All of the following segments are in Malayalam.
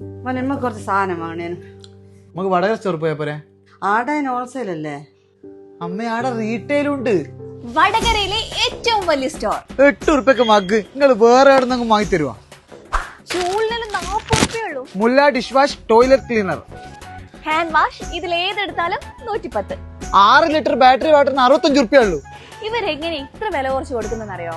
മോനെ നമുക്ക് കുറച്ച് സാധനം വാങ്ങണേനു. നമുക്ക് വടകര സ്റ്റോർ പോയാ പോരെ? ആടെ ഹോൾസെയിൽ അല്ലേ? അമ്മ ആടെ റീറ്റെയിൽ ഉണ്ട് വടകരയിലെ ഏറ്റവും വലിയ സ്റ്റോർ എട്ട് ഉറുപ്പൊക്കെ മഗ് നിങ്ങൾ വേറെ എവിടെ നിന്ന് വാങ്ങി തരുവാ മുല്ല dish wash toilet cleaner hand wash ഇതിൽ ഏതെടുത്താലും നൂറ്റിപ്പത്ത്. ആറ് ലിറ്റർ ബാറ്ററി വാട്ടറിന് അറുപത്തഞ്ച് ഉറുപ്പ്യ ഉള്ളൂ. ഇവരെങ്ങനെ ഇത്ര വില കുറച്ച് കൊടുക്കുന്നറിയോ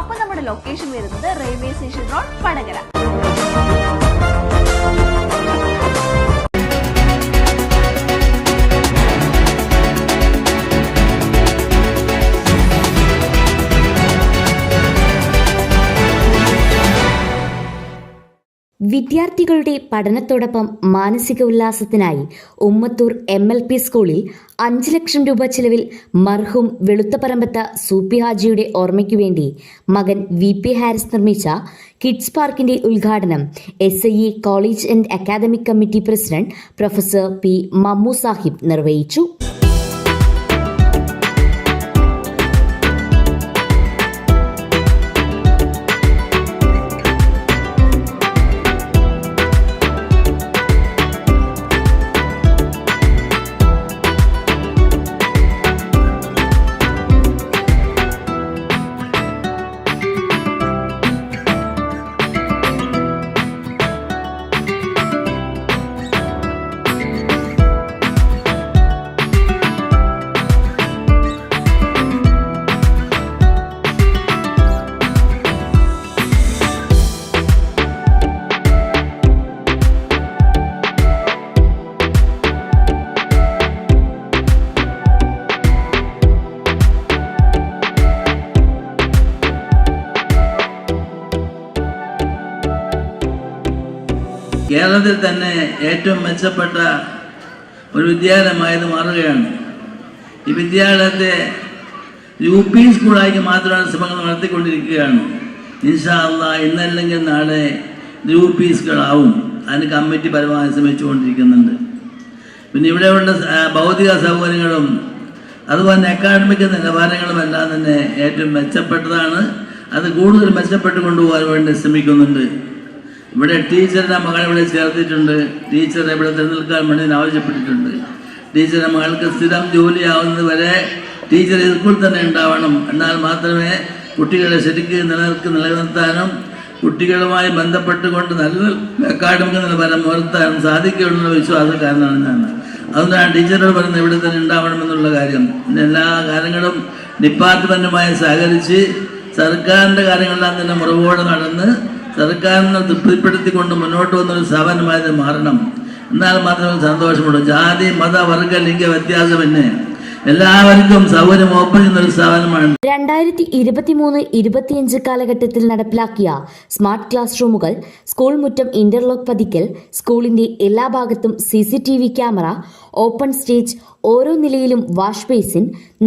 അപ്പൊ നമ്മുടെ ലൊക്കേഷൻ വരുന്നത് റെയിൽവേ സ്റ്റേഷൻ റോഡ് വടകര. വിദ്യാർത്ഥികളുടെ പഠനത്തോടൊപ്പം മാനസിക ഉല്ലാസത്തിനായി ഉമ്മത്തൂർ എം എൽ പി സ്കൂളിൽ അഞ്ച് ലക്ഷം രൂപ ചെലവിൽ മർഹൂം വെളുത്തപറമ്പത്ത സൂപ്പി ഹാജിയുടെ ഓർമ്മയ്ക്കു വേണ്ടി മകൻ വി പി ഹാരിസ് നിർമ്മിച്ച കിഡ്സ് പാർക്കിന്റെ ഉദ്ഘാടനം S I college and academic committee president professor P Mammu Sahib നിർവഹിച്ചു. കേരളത്തിൽ തന്നെ ഏറ്റവും മെച്ചപ്പെട്ട ഒരു വിദ്യാലയമായത് മാറുകയാണ് ഈ വിദ്യാലയത്തെ യു പി സ്കൂളാക്കി മാത്രമാണ് ശ്രമങ്ങൾ നടത്തിക്കൊണ്ടിരിക്കുകയാണ്. ഇൻഷാ അള്ളാ ഇന്നല്ലെങ്കിൽ നാളെ യു പി സ്കൂളാവും. അതിന് കമ്മിറ്റി പരമാവധി ശ്രമിച്ചുകൊണ്ടിരിക്കുന്നുണ്ട്. പിന്നെ ഇവിടെയുള്ള ഭൗതിക സൗകര്യങ്ങളും അതുപോലെ തന്നെ അക്കാഡമിക് നിലവാരങ്ങളും എല്ലാം തന്നെ ഏറ്റവും മെച്ചപ്പെട്ടതാണ്. അത് കൂടുതൽ മെച്ചപ്പെട്ട് കൊണ്ടുപോകാൻ വേണ്ടി ശ്രമിക്കുന്നുണ്ട്. ഇവിടെ ടീച്ചറുടെ മകൾ ഇവിടെ ചേർത്തിട്ടുണ്ട്. ടീച്ചർ ഇവിടെ തിരഞ്ഞെടുക്കാൻ വേണ്ടി ആവശ്യപ്പെട്ടിട്ടുണ്ട്. ടീച്ചറുടെ മകൾക്ക് സ്ഥിരം ജോലിയാവുന്നത് വരെ ടീച്ചർ സ്കൂളിൽ തന്നെ ഉണ്ടാവണം. എന്നാൽ മാത്രമേ കുട്ടികളെ ശരിക്ക് നിലനിൽക്ക് നിലനിർത്താനും കുട്ടികളുമായി ബന്ധപ്പെട്ടുകൊണ്ട് നല്ല അക്കാഡമിക് നിലവാരം ഉയർത്താനും സാധിക്കുള്ള വിശ്വാസക്കാരനാണ് ഞാൻ. അതുകൊണ്ടാണ് ടീച്ചറോട് പറയുന്നത് ഇവിടെ തന്നെ ഉണ്ടാവണമെന്നുള്ള കാര്യം. എല്ലാ കാര്യങ്ങളും ഡിപ്പാർട്ട്മെന്റുമായി സഹകരിച്ച് സർക്കാരിന്റെ കാര്യങ്ങളെല്ലാം തന്നെ മുറവോടെ നടന്ന് സർക്കാരിനെ തൃപ്തിപ്പെടുത്തിക്കൊണ്ട് മുന്നോട്ട് വന്നൊരു സ്ഥാപനമായത് മാറണം. എന്നാൽ മാത്രമേ സന്തോഷമുള്ളൂ. ജാതി മത വർഗ ലിംഗ വ്യത്യാസമെന്നെ എല്ലാവർക്കും സൗകര്യം ഓപ്പൺ ചെയ്യുന്നൊരു സ്ഥാപനമാണ്. രണ്ടായിരത്തി ഇരുപത്തിമൂന്ന് ഇരുപത്തിയഞ്ച് കാലഘട്ടത്തിൽ നടപ്പിലാക്കിയ സ്മാർട്ട് ക്ലാസ് റൂമുകൾ സ്കൂൾ മുറ്റം ഇന്റർലോക്ക് പതിക്കൽ സ്കൂളിന്റെ എല്ലാ ഭാഗത്തും C C T V camera open stage ഓരോ നിലയിലും വാഷ് ബേസിൻ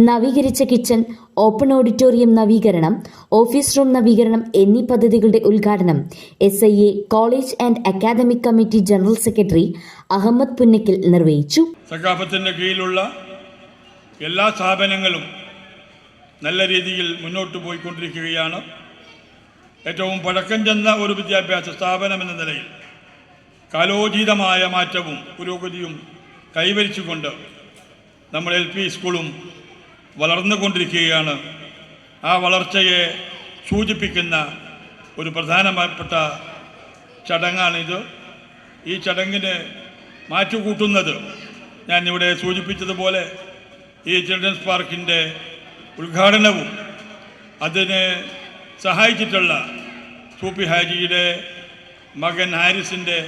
നവീകരിച്ച കിച്ചൺ ഓപ്പൺ ഓഡിറ്റോറിയം നവീകരണം ഓഫീസ് റൂം നവീകരണം എന്നീ പദ്ധതികളുടെ ഉദ്ഘാടനം S I A college and academic committee general secretary Ahammed Punnakkil നിർവഹിച്ചു. കീഴിലുള്ള എല്ലാ സ്ഥാപനങ്ങളും നല്ല രീതിയിൽ മുന്നോട്ട് പോയിക്കൊണ്ടിരിക്കുകയാണ്. ഏറ്റവും പഴക്കം ചെന്ന ഒരു വിദ്യാഭ്യാസ സ്ഥാപനം എന്ന നിലയിൽ കാലോചിതമായ മാറ്റവും പുരോഗതിയും കൈവരിച്ചുകൊണ്ട് നമ്മൾ എൽ പി സ്കൂളും വളർന്നുകൊണ്ടിരിക്കുകയാണ്. ആ വളർച്ചയെ സൂചിപ്പിക്കുന്ന ഒരു പ്രധാനപ്പെട്ട ചടങ്ങാണിത്. ഈ ചടങ്ങിന് മാറ്റുകൂട്ടുന്നത് ഞാൻ ഇവിടെ സൂചിപ്പിച്ചതുപോലെ ഈ ചിൽഡ്രൻസ് പാർക്കിന്റെ ഉദ്ഘാടനവും അതിന് സഹായിച്ചിട്ടുള്ള സൂപ്പി ഹാജിയുടെ മകൻ ഹാരിസിന്റെ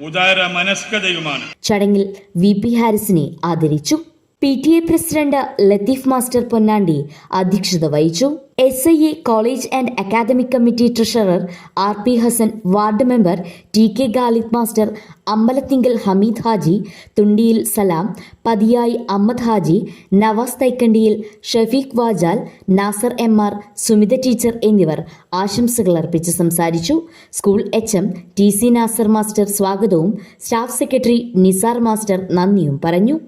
ഉദാര മനസ്കതയുമാണ്. ചടങ്ങിൽ വി പി ഹാരിസിനെ ആദരിച്ചു. P T A president Latheef master Ponnandi അധ്യക്ഷത വഹിച്ചു. S I A college and academic committee treasurer R P Hassan ward member T K Khalid master Ambalathinkal Hameed Haji Thundiyil Salam Pathiyayi Ahammed Haji Navas Thaikkandiyil Shafeeq Vajal Nasar M R Sumitha teacher എന്നിവർ ആശംസകൾ അർപ്പിച്ച് സംസാരിച്ചു. School H M T C Nasar master സ്വാഗതവും സ്റ്റാഫ് സെക്രട്ടറി നിസാർ മാസ്റ്റർ നന്ദിയും പറഞ്ഞു.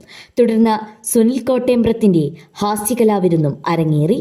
തുടർന്ന് സുനിൽ കോട്ടേമ്പ്രത്തിന്റെ ഹാസ്യകലാവിരുന്നും അരങ്ങേറി.